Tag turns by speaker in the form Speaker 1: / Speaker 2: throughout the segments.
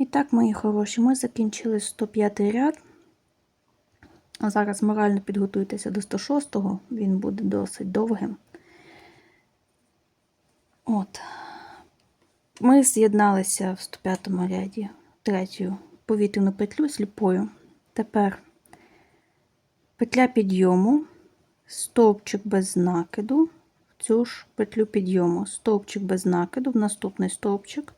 Speaker 1: І так, мої хороші, ми закінчили 105 ряд. Зараз морально підготуйтеся до 106-го, він буде досить довгим. От. Ми з'єдналися в 105 ряді третю повітряну петлю сліпою. Тепер петля підйому, стовпчик без накиду, в цю ж петлю підйому, стовпчик без накиду, в наступний стовпчик,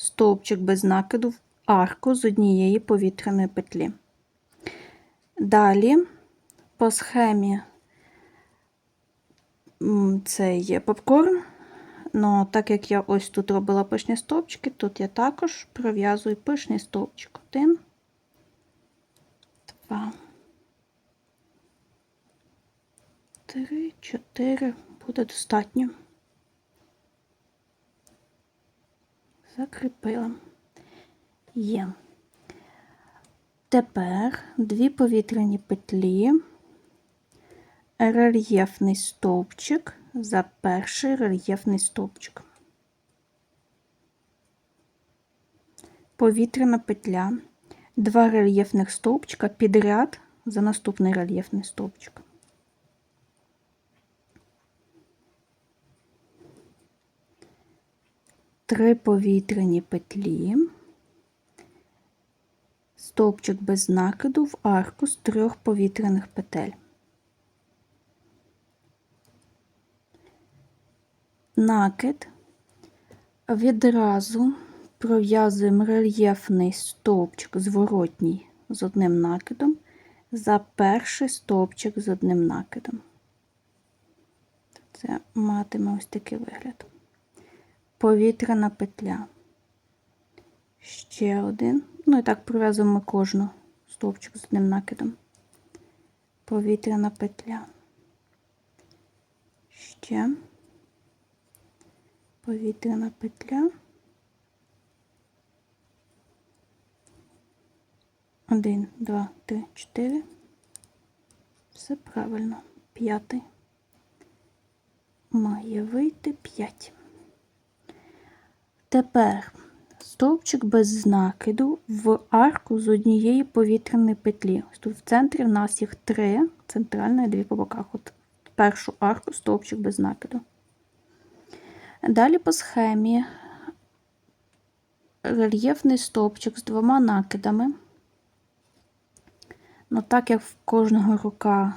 Speaker 1: стовпчик без накиду в арку з однієї повітряної петлі. Далі по схемі це є попкорн. Ну, так як я ось тут робила пишні стовпчики, тут я також пров'язую пишний стовпчик. Один, два, три, чотири. Буде достатньо. Закріпила. Є. Тепер дві повітряні петлі, рельєфний стовпчик за перший рельєфний стовпчик. Повітряна петля, два рельєфних стовпчика підряд за наступний рельєфний стовпчик. Три повітряні петлі стовпчик без накиду в арку з трьох повітряних петель. Накид відразу пров'язуємо рельєфний стовпчик зворотній з одним накидом за перший стовпчик з одним накидом. Це матиме ось такий вигляд. Повітряна петля. Ще один. Ну і так пров'язуємо кожну стовпчик з одним накидом. Повітряна петля. Ще повітряна петля. Один, два, три, чотири. Все правильно. П'ятий. Має вийти п'ять. Тепер стовпчик без накиду в арку з однієї повітряної петлі. Тут в центрі в нас їх три, центральна і дві по боках. От першу арку стовпчик без накиду. Далі по схемі рельєфний стовпчик з двома накидами. Ну, так як в кожного рука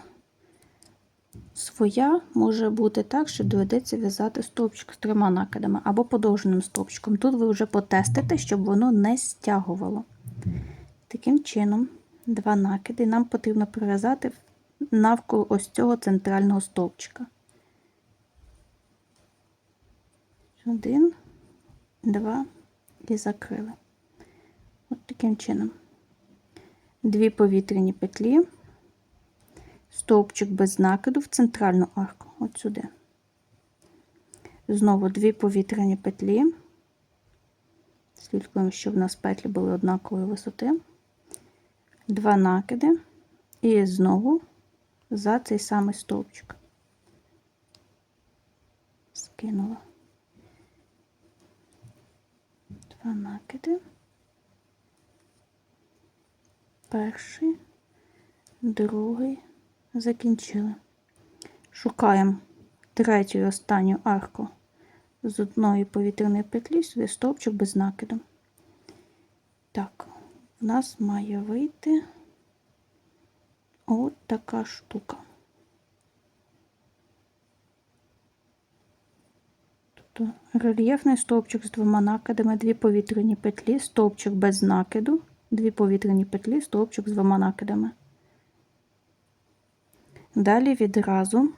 Speaker 1: своя, може бути так, що доведеться в'язати стовпчик з трьома накидами або подовженим стовпчиком. Тут ви вже потестите, щоб воно не стягувало. Таким чином, два накиди нам потрібно пров'язати навколо ось цього центрального стовпчика. Один, два і закрили. От таким чином. Дві повітряні петлі, стовпчик без накиду в центральну арку, от сюди. Знову дві повітряні петлі. Слідкуємо, щоб в нас петлі були однакової висоти. Два накиди, і знову за цей самий стовпчик. Скинула. Два накиди. Перший, другий, закінчили. Шукаємо третю і останню арку з одної повітряної петлі, сюди стовпчик без накиду. Так, в нас має вийти от така штука. Тобто рельєфний стовпчик з двома накидами, дві повітряні петлі, стовпчик без накиду, дві повітряні петлі, стовпчик з двома накидами. Далі відразу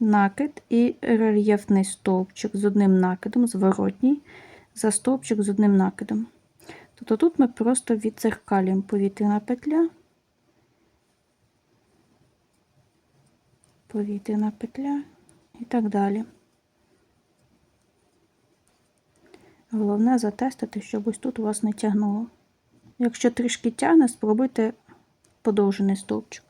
Speaker 1: накид і рельєфний стовпчик з одним накидом, зворотній, за стовпчик з одним накидом. Тобто тут ми просто відцеркалюємо повітряна петля, повітряна петля і так далі. Головне затестити, щоб ось тут у вас не тягнуло. Якщо трішки тягне, спробуйте подовжений стовпчик.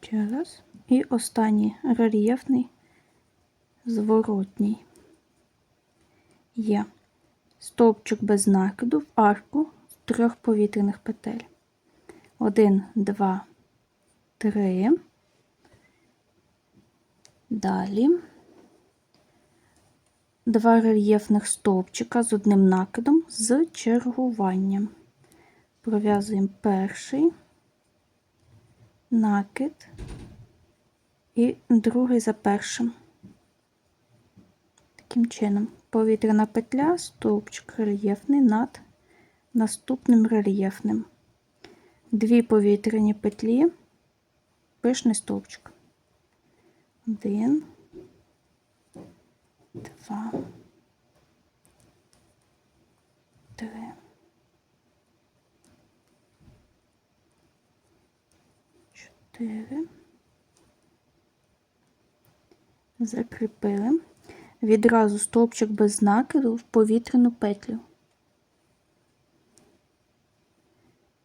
Speaker 1: Ще раз. І останній рельєфний зворотній. Є стовпчик без накиду в арку з трьох повітряних петель. Один, два, три. Далі два рельєфних стовпчика з одним накидом з чергуванням. Пров'язуємо перший накид і другий за першим. Таким чином, повітряна петля, стовпчик рельєфний над наступним рельєфним. Дві повітряні петлі, пишний стовпчик. Один, два, три. Чотири. Закріпили. Відразу стовпчик без накиду в повітряну петлю.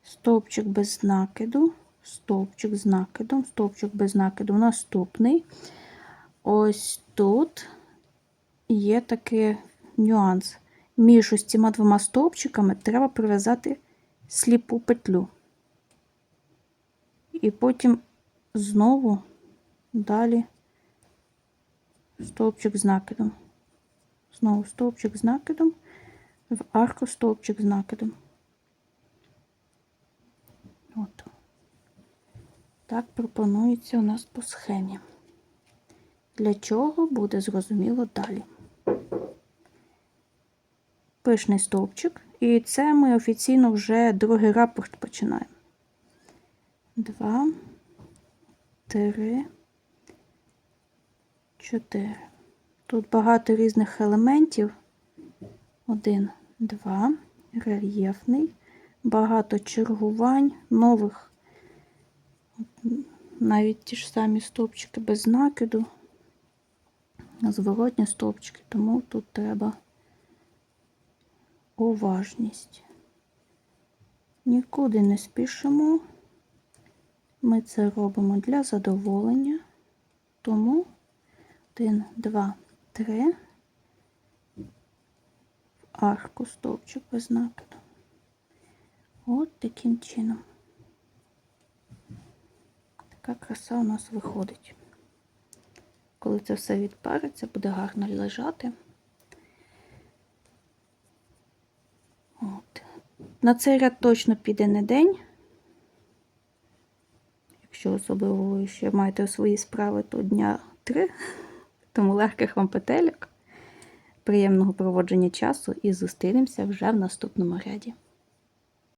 Speaker 1: Стовпчик без накиду, стовпчик з накидом, стовпчик без накиду. Наступний. Ось тут є такий нюанс. Між ось цими двома стовпчиками треба прив'язати сліпу петлю. І потім знову далі стовпчик з накидом. Знову стовпчик з накидом, в арку стовпчик з накидом. От. Так пропонується у нас по схемі. Для чого буде зрозуміло далі. Пишний стовпчик, і це ми офіційно вже другий рапорт починаємо. Два, три, чотири. Тут багато різних елементів. Один, два, рельєфний, багато чергувань, нових, навіть ті ж самі стовпчики без накиду, зворотні стовпчики, тому тут треба уважність. Нікуди не спішимо. Ми це робимо для задоволення, тому один, два, три, в арку стовпчик накиду. От таким чином. Така краса у нас виходить. Коли це все відпариться, буде гарно лежати. От. На цей ряд точно піде не день. Якщо особливо ви ще маєте свої справи, то дня три. Тому легких вам петельок, приємного проводження часу і зустрінемося вже в наступному ряді.